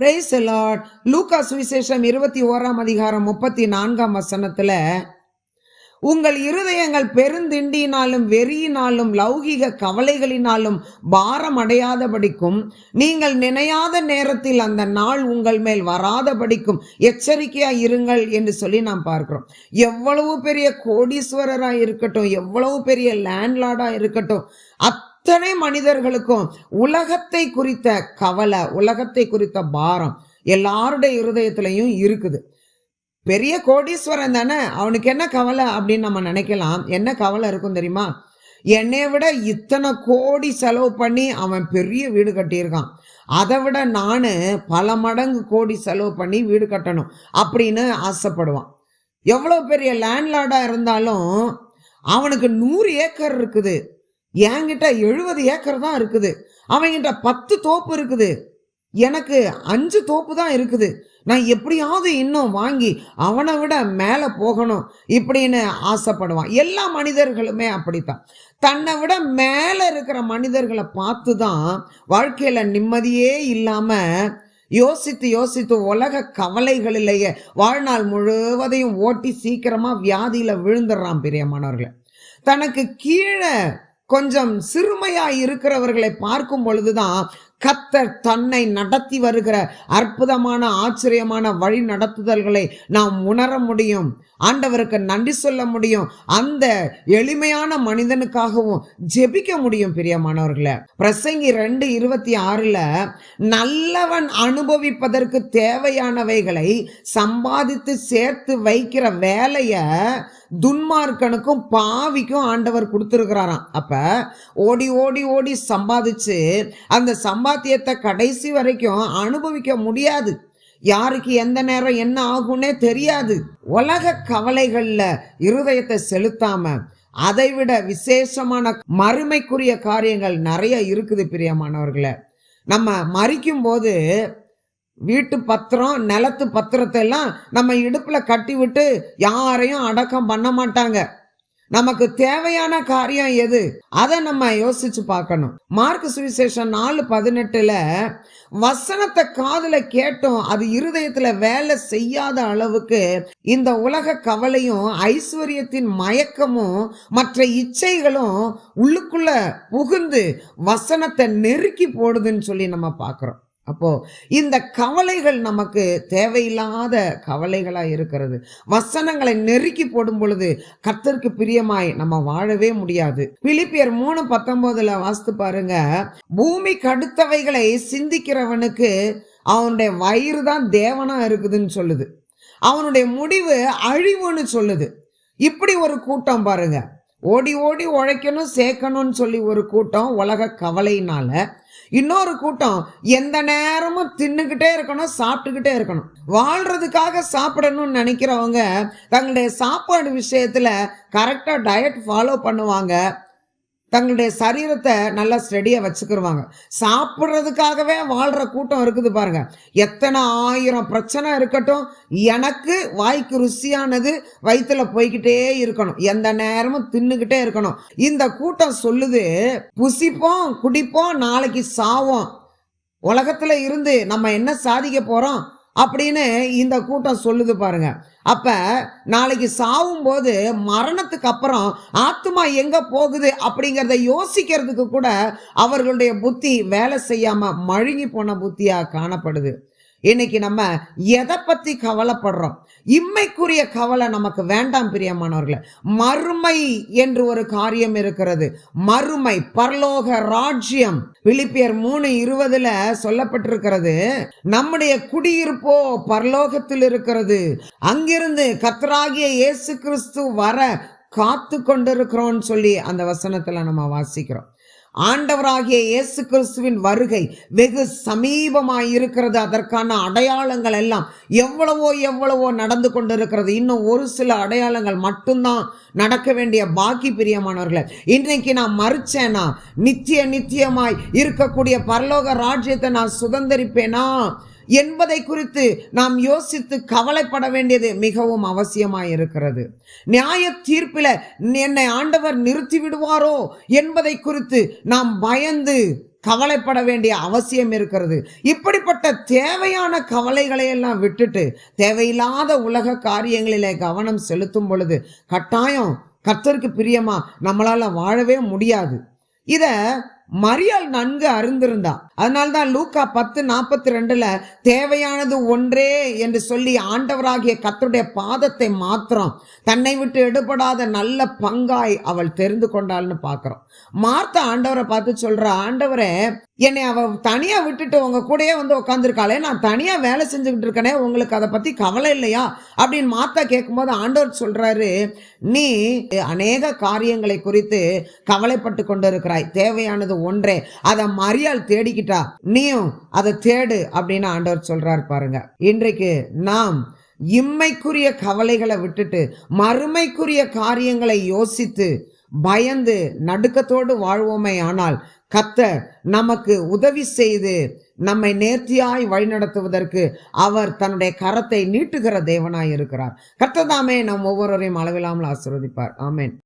Price Lord லூக்கா சுவிசேஷம் இருபத்தி ஓராம் அதிகாரம் முப்பத்தி நான்காம் வசனத்தில் உங்கள் இருதயங்கள் பெருந்திண்டியினாலும் வெறியினாலும் லௌகிக கவலைகளினாலும் பாரம் அடையாதபடிக்கும் நீங்கள் நினையாத நேரத்தில் அந்த நாள் உங்கள் மேல் வராதபடிக்கும் எச்சரிக்கையா இருங்கள் என்று சொல்லி நாம் பார்க்கிறோம். எவ்வளவு பெரிய கோடீஸ்வரராக இருக்கட்டும் எவ்வளவு பெரிய லேண்ட்லார்டாக இருக்கட்டும் அத்தனை மனிதர்களுக்கும் உலகத்தை குறித்த கவலை உலகத்தை குறித்த பாரம் எல்லாருடைய இருதயத்திலையும் இருக்குது. பெரிய கோடீஸ்வரன் தானே அவனுக்கு என்ன கவலை அப்படின்னு நம்ம நினைக்கலாம். என்ன கவலை இருக்கும் தெரியுமா? என்னை விட இத்தனை கோடி செலவு பண்ணி அவன் பெரிய வீடு கட்டியிருக்கான். அதை விட நான் பல மடங்கு கோடி செலவு பண்ணி வீடு கட்டணும் அப்படின்னு ஆசைப்படுவான். எவ்வளோ பெரிய லேண்ட்லார்டாக இருந்தாலும் அவனுக்கு நூறு ஏக்கர் இருக்குது. என்கிட்ட எழுபது ஏக்கர் தான் இருக்குது. அவங்கிட்ட பத்து தோப்பு இருக்குது. எனக்கு அஞ்சு தோப்பு தான் இருக்குது. நான் எப்படியாவது இன்னும் வாங்கி அவனை விட மேலே போகணும் இப்படின்னு ஆசைப்படுவான். எல்லா மனிதர்களுமே அப்படித்தான். தன்னை விட மேலே இருக்கிற மனிதர்களை பார்த்து தான் வாழ்க்கையில் நிம்மதியே இல்லாமல் யோசித்து யோசித்து உலக கவலைகளிலேயே வாழ்நாள் முழுவதையும் ஓட்டி சீக்கிரமாக வியாதியில் விழுந்துடுறான் பிரியமானவர்களே. தனக்கு கீழே கொஞ்சம் சிறுமையாய் இருக்கிறவர்களை பார்க்கும் பொழுதுதான் கத்தர் தன்னை நடத்தி வருகிற அற்புதமான ஆச்சரியமான வழி நடத்துதல்களை நாம் உணர முடியும். ஆண்டவருக்கு நன்றி சொல்ல முடியும். அந்த எளிமையான மனிதனுக்காகவும் ஜெபிக்க முடியும் பிரியமானவர்களை. பிரசங்கி ரெண்டு இருபத்தி ஆறுல நல்லவன் அனுபவிப்பதற்கு தேவையானவைகளை சம்பாதித்து சேர்த்து வைக்கிற வேலைய துன்மார்க்கனுக்கும் பாவிக்கும் ஆண்டவர் கொடுத்துருக்கிறாராம். அப்ப ஓடி ஓடி ஓடி சம்பாதிச்சு அந்த சம்பாத்தியத்தை கடைசி வரைக்கும் அனுபவிக்க முடியாது. யாருக்கு எந்த நேரம் என்ன ஆகும்னே தெரியாது. உலக கவலைகளில் இருதயத்தை செலுத்தாம அதைவிட விசேஷமான மறுமைக்குரிய காரியங்கள் நிறைய இருக்குது பிரியமானவர்களை. நம்ம மறிக்கும் போது வீட்டு பத்திரம் நிலத்து பத்திரத்தை எல்லாம் நம்ம இடுப்பில் கட்டி விட்டு யாரையும் அடக்கம் பண்ண மாட்டாங்க. நமக்கு தேவையான காரியம் எது? அதை நம்ம யோசிச்சு பார்க்கணும். மார்க் சுவிசேஷம் நாலு பதினெட்டுல வசனத்தை காதுல கேட்டோம் அது இருதயத்துல வேலை செய்யாத அளவுக்கு இந்த உலக கவலையும் ஐஸ்வர்யத்தின் மயக்கமும் மற்ற இச்சைகளும் உள்ளுக்குள்ள புகுந்து வசனத்தை நெருக்கி போடுதுன்னு சொல்லி நம்ம பார்க்குறோம். அப்போ இந்த கவலைகள் நமக்கு தேவையில்லாத கவலைகளாக இருக்கிறது. வசனங்களை நெருக்கி போடும் பொழுது கத்தருக்கு பிரியமாய் நம்ம வாழவே முடியாது. பிலிப்பியர் மூணு பத்தொன்பதுல வாசித்து பாருங்க. பூமி கடுத்தவைகளை சிந்திக்கிறவனுக்கு அவனுடைய வயிறு தான் தேவனாக இருக்குதுன்னு சொல்லுது. அவனுடைய முடிவு அழிவுன்னு சொல்லுது. இப்படி ஒரு கூட்டம் பாருங்கள் ஓடி ஓடி உழைக்கணும் சேர்க்கணும்னு சொல்லி ஒரு கூட்டம் உலக கவலையினால இன்னொரு கூட்டம் எந்த நேரமும் தின்னுக்கிட்டே இருக்கணும் சாப்பிட்டுக்கிட்டே இருக்கணும். வாழ்றதுக்காக சாப்பிடணும்னு நினைக்கிறவங்க தங்களுடைய சாப்பாடு விஷயத்தில் கரெக்டாக டயட் ஃபாலோ பண்ணுவாங்க. தங்களுடைய சரீரத்தை நல்லா ஸ்டெடியாக வச்சுக்கிருவாங்க. சாப்பிட்றதுக்காகவே வாழ்கிற கூட்டம் இருக்குது பாருங்கள் எத்தனை ஆயிரம் பிரச்சனை இருக்கட்டும் எனக்கு வாய்க்கு ருசியானது வயிற்றில் போய்கிட்டே இருக்கணும். எந்த நேரமும் தின்னுக்கிட்டே இருக்கணும். இந்த கூட்டம் சொல்லுது புசிப்போம் குடிப்போம் நாளைக்கு சாவோம். உலகத்தில் இருந்து நம்ம என்ன சாதிக்க போகிறோம் அப்படின்னு இந்த கூட்டம் சொல்லுது பாருங்க. அப்ப நாளைக்கு சாவும் போது மரணத்துக்கு அப்புறம் ஆத்மா எங்க போகுது அப்படிங்கிறத யோசிக்கிறதுக்கு கூட அவர்களுடைய புத்தி வேலை செய்யாம மழுங்கி போன புத்தியா காணப்படுது. இன்னைக்கு நம்ம எதை பத்தி கவலைப்படுறோம்? இம்மைக்குரிய கவலை நமக்கு வேண்டாம் பிரியமானவர்களே. மறுமை என்று ஒரு காரியம் இருக்கிறது. மறுமை பரலோக ராஜ்யம். விழிப்பியர் மூணு இருபதுல சொல்லப்பட்டிருக்கிறது நம்முடைய குடியிருப்போ பரலோகத்தில் இருக்கிறது. அங்கிருந்து கத்தராகிய இயேசு கிறிஸ்து வர காத்து கொண்டிருக்கிறோம்னு சொல்லி அந்த வசனத்துல நம்ம வாசிக்கிறோம். ஆண்டவராகிய இயேசு கிறிஸ்துவின் வருகை வெகு சமீபமாய் இருக்கிறது அதற்கான அடையாளங்கள் எல்லாம் எவ்வளவோ எவ்வளவோ நடந்து கொண்டிருக்கிறது. இன்னும் ஒரு சில அடையாளங்கள் மட்டும்தான் நடக்க வேண்டிய பாக்கி பிரியமானவர்களை இன்றைக்கு நான் மறுச்சேனா? நித்திய நித்தியமாய் இருக்கக்கூடிய பரலோக ராஜ்யத்தை நான் சுதந்திரிப்பேனா? என்பதை குறித்து நாம் யோசித்து கவலைப்பட வேண்டியது மிகவும் அவசியமாக இருக்கிறது. நியாய தீர்ப்பில் என்னை ஆண்டவர் நிறுத்தி விடுவாரோ என்பதை குறித்து நாம் பயந்து கவலைப்பட வேண்டிய அவசியம் இருக்கிறது. இப்படிப்பட்ட தேவையான கவலைகளை எல்லாம் விட்டுட்டு தேவையில்லாத உலக காரியங்களிலே கவனம் செலுத்தும் பொழுது கட்டாயம் கர்த்தருக்கு பிரியமா நம்மளால் வாழவே முடியாது. இதை மரியாள் நன்கு அறிந்திருந்தா அதனால்தான் லூக்கா பத்து நாற்பத்தி ரெண்டுல தேவையானது ஒன்றே என்று சொல்லி ஆண்டவராகிய கத்துடைய பாதத்தை மாத்திரம் தன்னை விட்டு எடுபடாத நல்ல பங்காய் அவள் தெரிந்து கொண்டாள்னு பார்க்கிறோம். மார்த்தா ஆண்டவரை பார்த்து சொல்ற ஆண்டவரே என்னை அவ தனியா விட்டுட்டு உங்க கூடயே வந்து உட்காந்துருக்காளே நான் தனியா வேலை செஞ்சுக்கிட்டு இருக்கனே உங்களுக்கு அதை பத்தி கவலை இல்லையா? அப்படின்னு மாத்தா கேட்கும்போது ஆண்டவர் சொல்றாரு நீ அநேக காரியங்களை குறித்து கவலைப்பட்டு கொண்டு இருக்கிறாய் தேவையானது ஒன்றே. அதை மரியாள் தேடிக்கிட்டா நீயும் அதை தேடு அப்படின்னு ஆண்டவர் சொல்றாரு பாருங்க. இன்றைக்கு நாம் இம்மைக்குரிய கவலைகளை விட்டுட்டு மறுமைக்குரிய காரியங்களை யோசித்து பயந்து நடுக்கத்தோடு வாழ்வோமே ஆனால் கத்தர் நமக்கு உதவி செய்து நம்மை நேர்த்தியாய் வழிநடத்துவதற்கு அவர் தன்னுடைய கரத்தை நீட்டுகிற தேவனாய் இருக்கிறார். கர்த்ததாமே நம் ஒவ்வொருவரையும் அளவில்லாமல் ஆசிர்வதிப்பார். ஆமேன்.